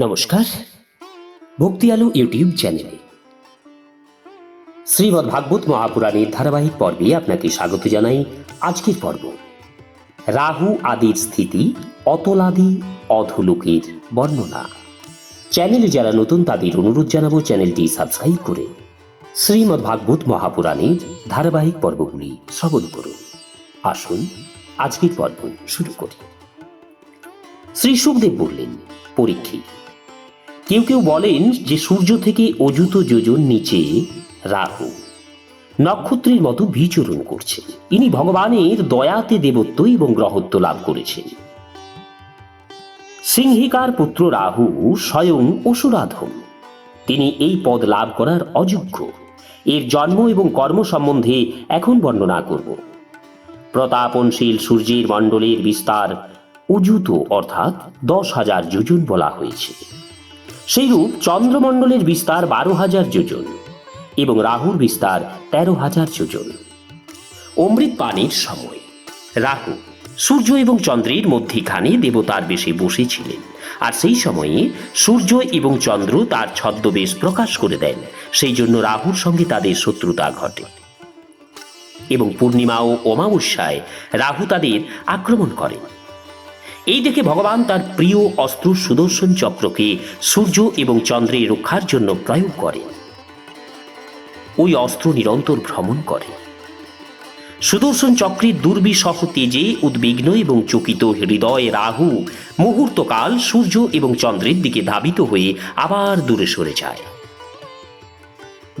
নমস্কার। ভক্তি আলো ইউটিউব চ্যানেলে। শ্রীমৎ ভাগবত মহাপুরাণের ধারাবাহিক পর্বে আপনাকে স্বাগত জানাই আজকের পর্ব। রাহু আদির স্থিতি, অতলাদি অধলোকের বর্ণনা। চ্যানেলে যারা নতুন, তাদের অনুরোধ জানাব চ্যানেলটি সাবস্ক্রাইব করে শ্রীমৎ ভাগবত মহাপুরাণের ধারাবাহিক পর্বগুলি শ্রবণ করুন। আসুন, আজকের পর্ব শুরু করি। শ্রী সুখদেব বললেন, পরীক্ষিত কেউ কেউ বলেন যে সূর্য থেকে অযুত যোজন নিচে রাহু। নক্ষত্রের মতো বিচরণ করছে। ইনি ভগবানের দয়াতে দেবত্ব এবং গ্রহত্ব লাভ করেছেন। সিংহিকার পুত্র রাহু স্বয়ং অসুরাধম। তিনি এই পদ লাভ করার অযোগ্য। এর জন্ম এবং কর্ম সম্বন্ধে এখন বর্ণনা করব। প্রতাপনশীল সূর্যের মণ্ডলের বিস্তার উজুত অর্থাৎ দশ হাজার যোজন বলা হয়েছে। সেইরূপ চন্দ্রমণ্ডলের বিস্তার বারো হাজার যোজন এবং রাহুর বিস্তার তেরো হাজার যোজন। অমৃত পানির সময়। রাহু, সূর্য এবং চন্দ্রের মধ্যিখানে দেবতার বেশে বসেছিলেন আর সেই সময়ে সূর্য এবং চন্দ্র তার ছদ্মবেশ প্রকাশ করে দেন। সেই জন্য রাহুর সঙ্গে তাদের শত্রুতা ঘটে। এবং পূর্ণিমা ও অমাবস্যায় রাহু তাদের আক্রমণ করেন। এই দেখে ভগবান তার প্রিয় অস্ত্র সুদর্শন চক্রকে সূর্য এবং চন্দ্রের রক্ষার জন্য প্রয়োগ করেন ওই অস্ত্র নিরন্তর ভ্রমণ করে। সুদর্শন চক্রের দুর্বিসহ তেজে উদ্বিগ্ন এবং চকিত হৃদয় রাহু মুহূর্তকাল সূর্য এবং চন্দ্রের দিকে ধাবিত হয়ে আবার দূরে সরে যায়।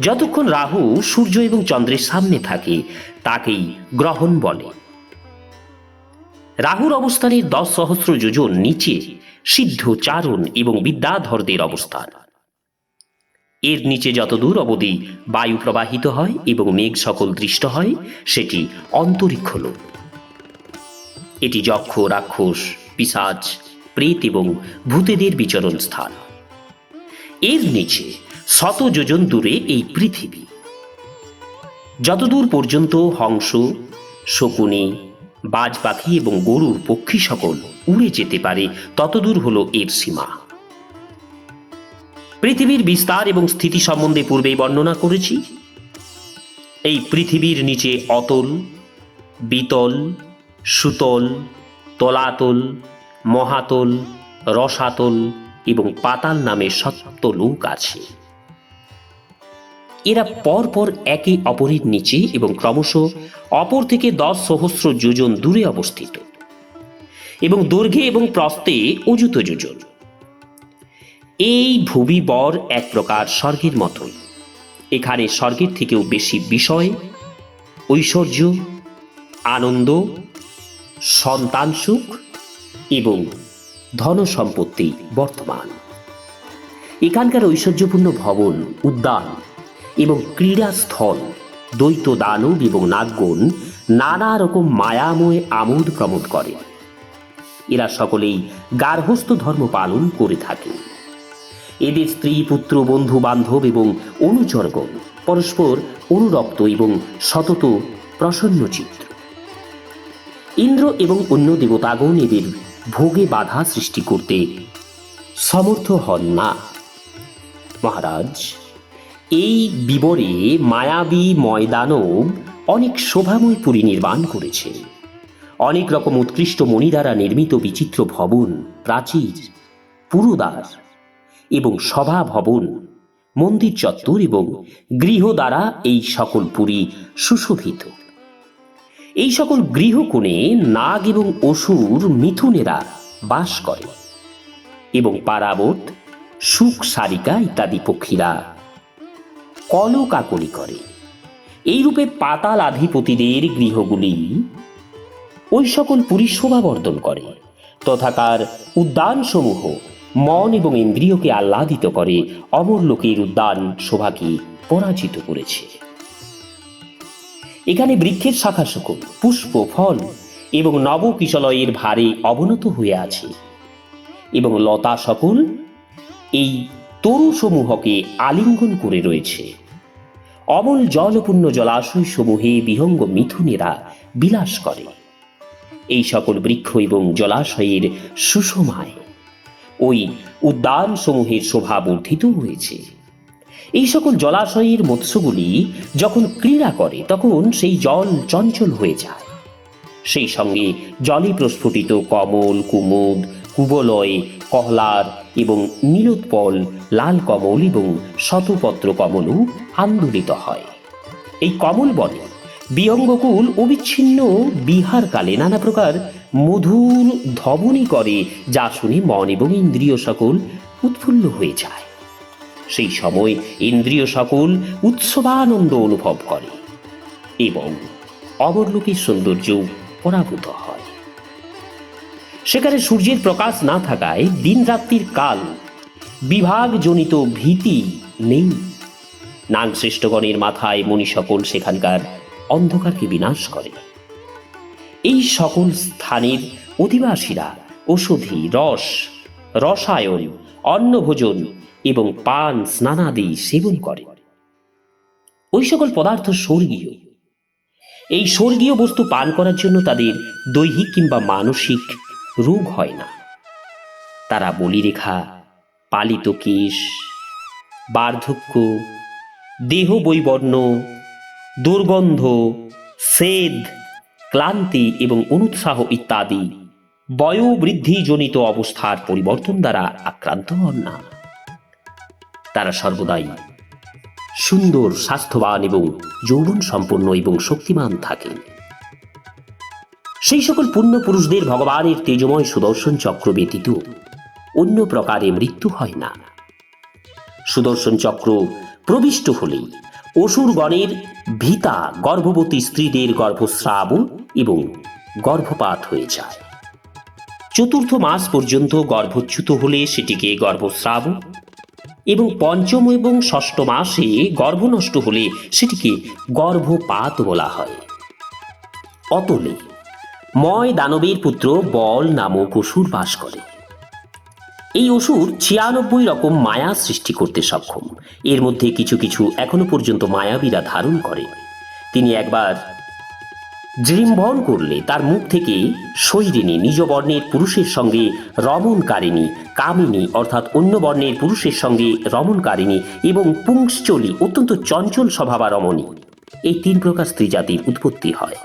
যতক্ষণ রাহু সূর্য এবং চন্দ্রের সামনে থাকে, তাকেই গ্রহণ বলে। রাহুর অবস্থানের দশ সহস্র যোজন নিচে, সিদ্ধ চারণ এবং বিদ্যাধরদের অবস্থান। এর নিচে যতদূর অবধি বায়ু প্রবাহিত হয় এবং মেঘ সকল দৃষ্ট হয়, সেটি অন্তরিক্ষ লোক। এটি যক্ষ, রাক্ষস পিসাজ প্রেত এবং ভূতেদের বিচরণ স্থান। এর নিচে শত যোজন দূরে এই পৃথিবী। যতদূর পর্যন্ত হংস, শকুনি বাজ পাখি এবং গরুর পক্ষী সকল উড়ে যেতে পারে, ততদূর হলো এর সীমা। পৃথিবীর বিস্তার এবং স্থিতি সম্বন্ধে পূর্বেই বর্ণনা করেছি। এই পৃথিবীর নিচে অতল, বিতল, সুতল, তলাতল, মহাতল, রসাতল এবং পাতাল নামে সত্য লোক আছে। এরা পর পর একে অপরের নিচে এবং ক্রমশ অপর থেকে দশ সহস্র যোজন দূরে অবস্থিত। এবং দৈর্ঘ্যে এবং প্রস্তে অযুত যোজন। এই ভুবি বর এক প্রকার স্বর্গের মতোই। এখানে স্বর্গের থেকেও বেশি বিষয়, ঐশ্বর্য, আনন্দ, সন্তান সুখ এবং ধন সম্পত্তি বর্তমান। এখানকার ঐশ্বর্যপূর্ণ ভবন উদ্যান এবং ক্রীড়াস্থল, দ্বৈত দানব এবং নাগগণ নানা রকম মায়াময় আমোদ প্রমোদ করে। এরা সকলেই গার্হস্থ ধর্ম পালন করে থাকে। এদের স্ত্রী, পুত্র, বন্ধু, বান্ধব এবং অনুচরগণ পরস্পর অনুরক্ত এবং সতত প্রসন্ন চিত্র ইন্দ্র এবং অন্য দেবতাগণ এদের ভোগে বাধা সৃষ্টি করতে সমর্থ হন না। মহারাজ এই বিবরে মায়াবী ময়দানব অনেক শোভাময় পুরী নির্মাণ করেছে। অনেক রকম উৎকৃষ্ট মণি দ্বারা নির্মিত বিচিত্র ভবন, প্রাচীর, পুরোদ্বার এবং সভা ভবন মন্দির চত্বর এবং গৃহ দ্বারা এই সকল পুরী সুশোভিত। এই সকল গৃহকোণে নাগ এবং অসুর মিথুনেরা বাস করে এবং পারাবত, সুখ সারিকা ইত্যাদি পক্ষীরা কলকাকলি করে। এইরূপে পাতাল আধিপতিদের গৃহগুলি ওই সকল পুরী শোভাবর্ধন করে, তথাকার উদ্যানসমূহ মন এবং ইন্দ্রিয়কে আহ্লাদিত করে অমর লোকের উদ্যান শোভাকে পরাজিত করেছে। এখানে বৃক্ষের শাখা সকল, পুষ্প, ফল এবং নবকিশলয়ের ভারে অবনত হয়ে আছে। এবং লতা সকল এই তরুসমূহকে আলিঙ্গন করে রয়েছে। অমল জলপূর্ণ জলাশয় সমূহে বিহঙ্গ মিথুনেরা বিলাস করে। এই সকল বৃক্ষ এবং জলাশয়ের সুষমায় ওই উদ্যান সমূহের শোভা বর্ধিত হয়েছে। এই সকল জলাশয়ের মৎস্যগুলি যখন ক্রীড়া করে, তখন সেই জল চঞ্চল হয়ে যায়। সেই সঙ্গে জলে প্রস্ফুটিত কমল, কুমুদ, কুবলয়, কহলার এবং নীলোৎপল লাল কমল এবং শতপত্র কমলও আন্দোলিত হয়। এই কমল বনে বিহঙ্গকুল অবিচ্ছিন্ন বিহারকালে নানা প্রকার মধুর ধবনী করে, যা শুনে মন এবং ইন্দ্রিয় সকল উৎফুল্ল হয়ে যায়। সেই সময় ইন্দ্রিয় সকল উৎসবানন্দ অনুভব করে এবং অবরলোকের সৌন্দর্য পরাভূত হয়। সেখানে সূর্যের প্রকাশ না থাকায় দিন রাত্রির কাল বিভাগজনিত ভীতি নেই। নাগ শ্রেষ্ঠগণের মাথায় মণি সকল সেখানকার অন্ধকারকে বিনাশ করে। এই সকল স্থানের অধিবাসীরা ঔষধি রস, রসায়ন, অন্নভোজন এবং পান, স্নানাদি সেবন করে। ওই সকল পদার্থ স্বর্গীয়। এই স্বর্গীয় বস্তু পান করার জন্য তাদের দৈহিক কিংবা মানসিক রোগ হয় না। তারা বলিরেখা, পালিত কেশ, বার্ধক্য, দেহ বৈবর্ণ, দুর্গন্ধ, সেদ, ক্লান্তি এবং অনুৎসাহ ইত্যাদি বয়োবৃদ্ধিজনিত অবস্থার পরিবর্তন দ্বারা আক্রান্ত হন না। তারা সর্বদাই সুন্দর, স্বাস্থ্যবান এবং যৌবন সম্পন্ন এবং শক্তিমান থাকেন। সেই সকল পুণ্য পুরুষদের ভগবানের তেজময় সুদর্শন চক্র ব্যতীত অন্য প্রকারে মৃত্যু হয় না। সুদর্শন চক্র প্রবিষ্ট হলেই অসুরগণের ভিতা গর্ভবতী স্ত্রীদের গর্ভস্রাব এবং গর্ভপাত হয়ে যায়। চতুর্থ মাস পর্যন্ত গর্ভচ্যুত হলে সেটিকে গর্ভস্রাব এবং পঞ্চম এবং ষষ্ঠ মাসে গর্ভ নষ্ট হলে সেটিকে গর্ভপাত বলা হয়। অতলে ময় দানবের পুত্র বল নামক অসুর বাস করে। এই অসুর ছিয়ানব্বই রকম মায়া সৃষ্টি করতে সক্ষম। এর মধ্যে কিছু কিছু এখনও পর্যন্ত মায়াবীরা ধারণ করে। তিনি একবার জৃম্ভন করলে তার মুখ থেকে শৈরিনী নিজ বর্ণের পুরুষের সঙ্গে রমণকারিণী কামিনী অর্থাৎ অন্য বর্ণের পুরুষের সঙ্গে রমণকারিণী এবং পুংশ্চলি অত্যন্ত চঞ্চল স্বভাবা রমণী এই তিন প্রকার স্ত্রী জাতির উৎপত্তি হয়।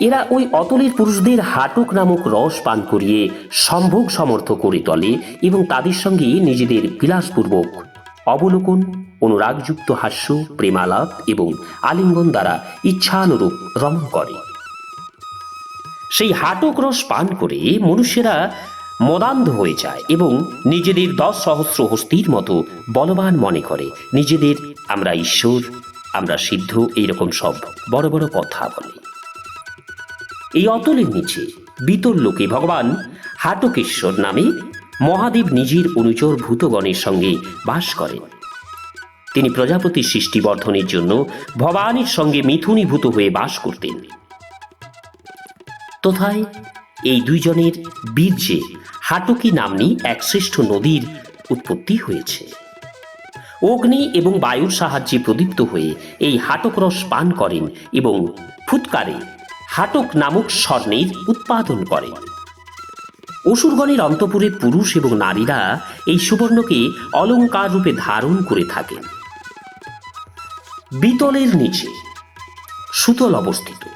এরা ওই অতলের পুরুষদের হাটক নামক রস পান করিয়ে সম্ভোগ সমর্থ করে তোলে এবং তাদের সঙ্গে নিজেদের বিলাসপূর্বক অবলোকন, অনুরাগযুক্ত হাস্য, প্রেমালাপ এবং আলিঙ্গন দ্বারা ইচ্ছানুরূপ রমণ করে। সেই হাটক রস পান করে মনুষ্যেরা মদান্ধ হয়ে যায় এবং নিজেদের দশ সহস্র হস্তির মতো বলবান মনে করে। নিজেদের আমরা ঈশ্বর, আমরা সিদ্ধ, এইরকম সব বড় বড় কথা বলে। এই অতলের নিচে বিতর লোকে ভগবান হাটকেশ্বর নামে মহাদেব নিজের অনুচর ভূতগণের সঙ্গে বাস করেন তিনি প্রজাপতির সৃষ্টি বর্ধনের জন্য ভবানীর সঙ্গে মিথুনীভূত হয়ে বাস করতেন। তথায় এই দুইজনের বীর্যে হাটকি নামনি এক শ্রেষ্ঠ নদীর উৎপত্তি হয়েছে। অগ্নি এবং বায়ুর সাহায্যে প্রদীপ্ত হয়ে এই হাটক রস পান করেন এবং ফুৎকারে হাটক নামক স্বর্ণের উৎপাদন করে। অসুরগণের অন্তপুরে পুরুষ এবং নারীরা এই সুবর্ণকে অলঙ্কার রূপে ধারণ করে থাকেন। বিতলের নিচে, সুতল অবস্থিত।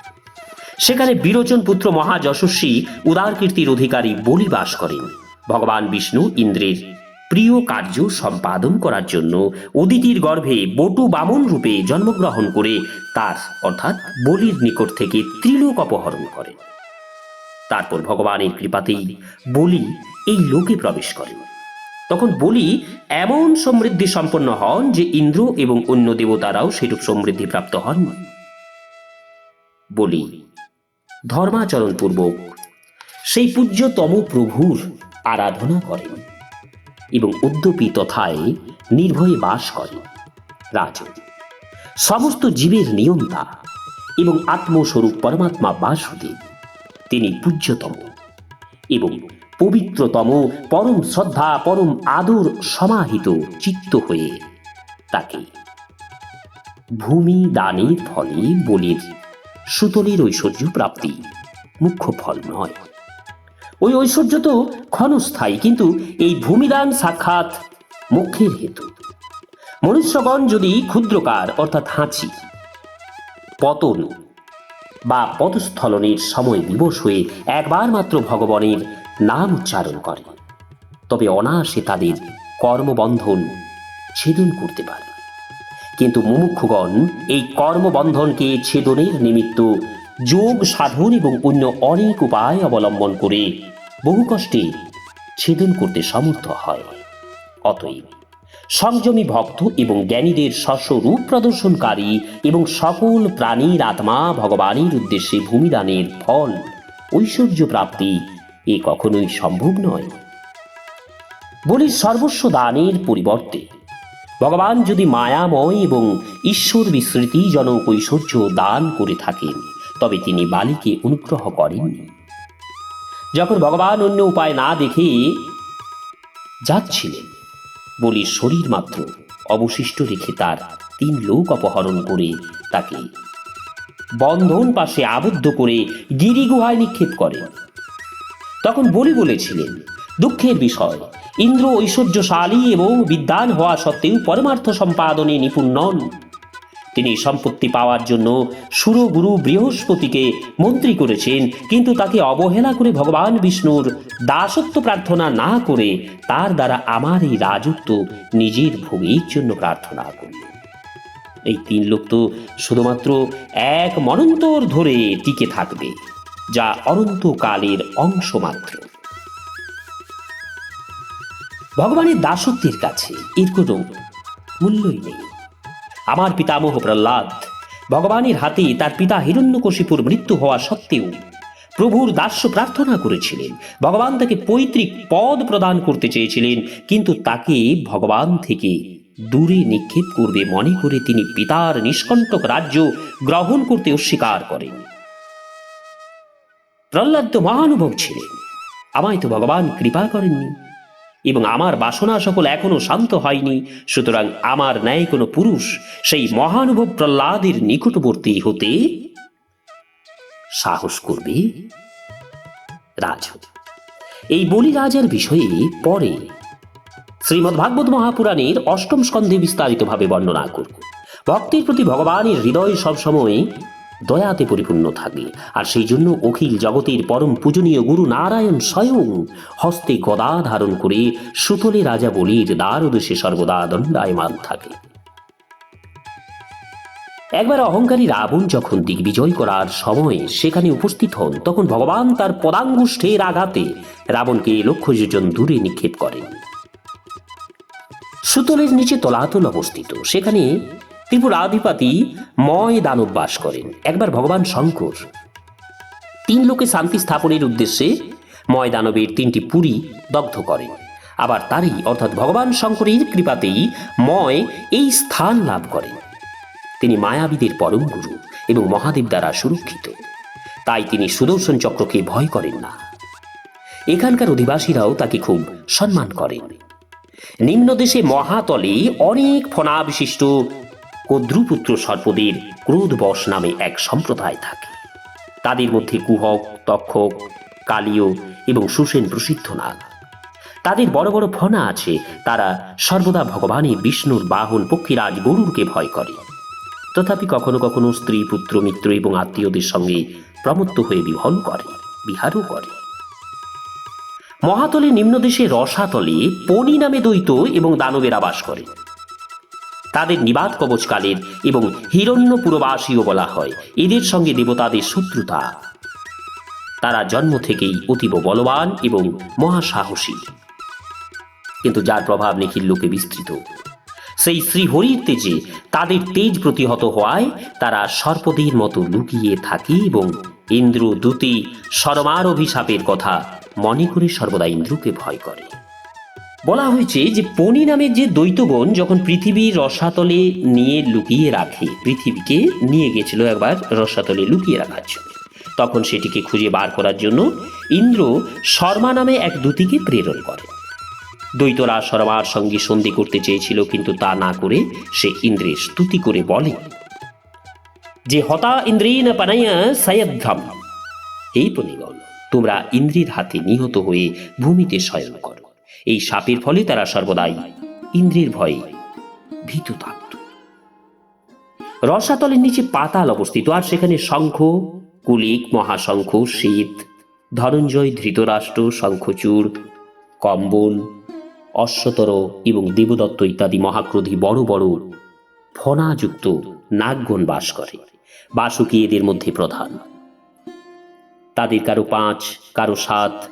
সেখানে বিরোচন পুত্র মহাযশস্বী উদারকীর্তির অধিকারী বলি বাস করেন। ভগবান বিষ্ণু ইন্দ্রের প্রিয় কার্য সম্পাদন করার জন্য অদিতির গর্ভে বটু বামন রূপে জন্মগ্রহণ করে তার, অর্থাৎ বলির নিকট থেকে ত্রিলোক অপহরণ করেন তারপর ভগবানের কৃপাতেই বলি এই লোকে প্রবেশ করেন তখন বলি এমন সমৃদ্ধি সম্পন্ন হন যে ইন্দ্র এবং অন্য দেবতারাও সেরূপ সমৃদ্ধি প্রাপ্ত হন বলি ধর্মাচরণ পূর্বক সেই পূজ্যতম প্রভুর আরাধনা করেন। এবং উদ্যপী তথায় নির্ভয়ে বাস করেন রাজন সমস্ত জীবের নিয়ন্তা এবং আত্মস্বরূপ পরমাত্মা বাসুদেব, তিনি পূজ্যতম এবং পবিত্রতম, পরম শ্রদ্ধা, পরম আদর সমাহিত চিত্ত হয়ে তাকে ভূমি দানের ফলে বলির সুতলের ঐশ্বর্য প্রাপ্তি মুখ্য ফল নয়। ওই ঐশ্বর্য তো ক্ষণস্থায়ী, কিন্তু এই ভূমিদান সাক্ষাৎ মুখ্যের হেতু। মনুষ্যগণ যদি ক্ষুদ্রকার, অর্থাৎ হাঁচি, পতন বা পদস্থলনের সময় বিবশ হয়ে একবার মাত্র ভগবানের নাম উচ্চারণ করে, তবে অনায়াসে তাদের কর্মবন্ধন ছেদন করতে পারে। কিন্তু মুমুক্ষুগণ এই কর্মবন্ধনকে ছেদনের নিমিত্ত যোগ, সাধন এবং অন্য অনেক উপায় অবলম্বন করে বহু কষ্টে ছেদন করতে সমর্থ হয়। অতএব সংযমী ভক্ত এবং জ্ঞানীদের স্বস্বরূপ প্রদর্শনকারী এবং সকল প্রাণীর আত্মা ভগবানের উদ্দেশ্যে ভূমিদানের ফল, ঐশ্বর্য প্রাপ্তি এ কখনোই সম্ভব নয়। বলি সর্বস্ব দানের পরিবর্তে, ভগবান যদি মায়াময় এবং ঈশ্বর বিস্মৃতিজনক ঐশ্বর্য দান করে থাকেন তবে তিনি বালিকে অনুগ্রহ করেননি যখন ভগবান অন্য উপায় না দেখে যাচ্ছিলেন, বলি, শরীর মাত্র, অবশিষ্ট রেখে তার তিন লোক অপহরণ করে তাকে বন্ধন পাশে আবদ্ধ করে গিরি গুহায় নিক্ষেপ করে। তখন বলি বলেছিলেন, দুঃখের বিষয়, ইন্দ্র ঐশ্বর্যশালী এবং বিদ্যান হওয়া সত্ত্বেও পরমার্থ সম্পাদনে নিপুণ নন। তিনি সম্পত্তি পাওয়ার জন্য সুরগুরু বৃহস্পতিকে মন্ত্রী করেছেন, কিন্তু তাকে অবহেলা করে ভগবান বিষ্ণুর দাসত্ব প্রার্থনা না করে তার দ্বারা আমার এই রাজত্ব নিজের ভোগের জন্য প্রার্থনা করলেন এই তিন লোক তো শুধুমাত্র এক মনন্তর ধরে টিকে থাকবে, যা অনন্তকালের অংশ মাত্র। ভগবানের দাসত্বের কাছে এর কোনো মূল্যই নেই। আমার পিতামহ প্রহ্লাদ। ভগবানের হাতে তার পিতা হিরণ্যকশিপুর মৃত্যু হওয়া সত্ত্বেও প্রভুর দাস্য প্রার্থনা করেছিলেন। ভগবান তাকে পৈতৃক পদ প্রদান করতে চেয়েছিলেন, কিন্তু তাকে ভগবান থেকে দূরে নিক্ষেপ করবে মনে করে তিনি পিতার নিষ্কণ্টক রাজ্য গ্রহণ করতে অস্বীকার করেন। প্রহ্লাদ তো মহানুভব ছিলেন। আমায় তো ভগবান কৃপা করেননি। এবং আমার বাসনা সকল এখনও শান্ত হয়নি, সুতরাং আমার ন্যায় কোনো পুরুষ সেই মহানুভব প্রহ্লাদের নিকটবর্তী হতে সাহস করবে? রাজ, এই বলি রাজার বিষয়ে পরে শ্রীমদ্ ভাগবত মহাপুরাণের অষ্টম স্কন্ধে বিস্তারিতভাবে বর্ণনা করব। ভক্তির প্রতি ভগবানের হৃদয় সবসময় দয়াতে পরিপূর্ণ থাকে, আর সেই জন্য অখিল জগতের পরম পূজনীয় গুরু নারায়ণ স্বয়ং হস্তে গদা ধারণ করে সুতলে রাজা বলির দ্বার উদ্দেশ্যে সর্বদা দণ্ডায়মান থাকে। একবার অহংকারী রাবণ যখন দিগ্বিজয় করার সময় সেখানে উপস্থিত হন, তখন ভগবান তার পদাঙ্গুষ্ঠের আঘাতে রাবণকে লক্ষ্য যোজন দূরে নিক্ষেপ করেন। সুতলের নিচে তলাতল অবস্থিত, সেখানে ত্রিপুরাধিপতি ময় দানব বাস করেন। একবার ভগবান শঙ্কর। তিন লোকে শান্তি স্থাপনের উদ্দেশ্যে ময় দানবের তিনটি পুরী দগ্ধ করেন। আবার তারই অর্থাৎ ভগবান শঙ্করের কৃপাতেই ময় এই স্থান লাভ করেন। তিনি মায়াবীদের পরম গুরু এবং মহাদেব দ্বারা সুরক্ষিত। তাই তিনি সুদর্শন চক্রকে ভয় করেন না। এখানকার অধিবাসীরাও তাকে খুব সম্মান করেন। নিম্নদেশে মহাতলে অনেক ফনা বিশিষ্ট কদ্রুপুত্র সর্পদের ক্রোধবশ নামে এক সম্প্রদায় থাকে। তাদের মধ্যে কুহক, তক্ষক, কালীয় এবং সুসেন প্রসিদ্ধ নাগ। তাদের বড় বড় ফনা আছে, তারা সর্বদা ভগবানের বিষ্ণুর বাহন পক্ষীরাজ গরুরকে ভয় করে। তথাপি কখনো কখনো স্ত্রী, পুত্র, মিত্র এবং আত্মীয়দের সঙ্গে প্রমত্ত হয়ে বিহল করে, বিহারও করে। মহাতলে নিম্নদেশে রসাতলে পনি নামে দ্বৈত এবং দানবেরা বাস করে। তাদের নিবাদ কবচকালের এবং হিরণ্য পুরবাসীও বলা হয়। এদের সঙ্গে দেবতাদের শত্রুতা। তারা জন্ম থেকেই অতীব বলবান এবং মহাসাহসী। কিন্তু যার প্রভাব নিখিল লোকে বিস্তৃত। সেই শ্রীহরির তেজে তাদের তেজ প্রতিহত হওয়ায় তারা সর্পদের মতো লুকিয়ে থাকে এবং ইন্দ্র দূতি সরমার অভিশাপের কথা মনে করে সর্বদা ইন্দ্রকে ভয় করে। বলা হয়েছে যে পনি নামের যে দ্বৈতগণ যখন পৃথিবীর রসাতলে নিয়ে লুকিয়ে রাখে, পৃথিবীকে নিয়ে গেছিল একবার রসাতলে লুকিয়ে রাখার জন্য। তখন সেটিকে খুঁজে বার করার জন্য ইন্দ্র শর্মা নামে এক দূতিকে প্রেরণ করে। দ্বৈতরা শর্মার সঙ্গে সন্ধি করতে চেয়েছিল, কিন্তু তা না করে সে ইন্দ্রের স্তুতি করে বলে, যে হতা ইন্দ্রেন পানাইয়া সায়ধ্রম এই পনিগণ তোমরা ইন্দ্রির হাতে নিহত হয়ে ভূমিতে শয়ন করো। এই সাপের ফলে তারা সর্বদাই ইন্দ্রের ভয়ে ভীত থাকত রসাতলের নিচে পাতাল অবস্থিত, আর সেখানে শঙ্খ, কুলিক, মহাশঙ্খ, শীত ধনঞ্জয় ধৃতরাষ্ট্র, শঙ্খচূড়, কম্বল, অশ্বতর এবং দেবদত্ত ইত্যাদি মহাক্রোধী বড় বড় ফণাযুক্ত নাগগণ বাস করে। বাসুকি এদের মধ্যে প্রধান। তাদের কারও পাঁচ, কারও সাত,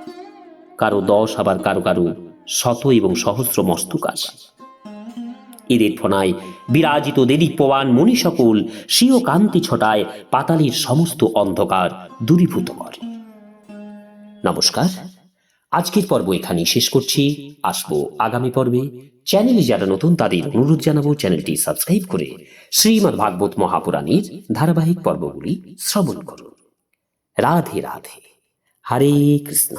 কারও দশ, আবার কারও কারও শত এবং সহস্র মস্তক আছে। এদের ফনায় বিরাজিত দেদীপ্যবান মণি সকল স্বীয় কান্তি ছটায় পাতালের সমস্ত অন্ধকার দূরীভূত করে। নমস্কার, আজকের পর্ব এখানেই শেষ করছি। আসব আগামী পর্বে। চ্যানেলে যারা নতুন, তাদের অনুরোধ জানাব চ্যানেলটি সাবস্ক্রাইব করে শ্রীমদ্ ভাগবত মহাপুরাণীর ধারাবাহিক পর্বগুলি শ্রবণ করুন। রাধে রাধে। হরে কৃষ্ণ।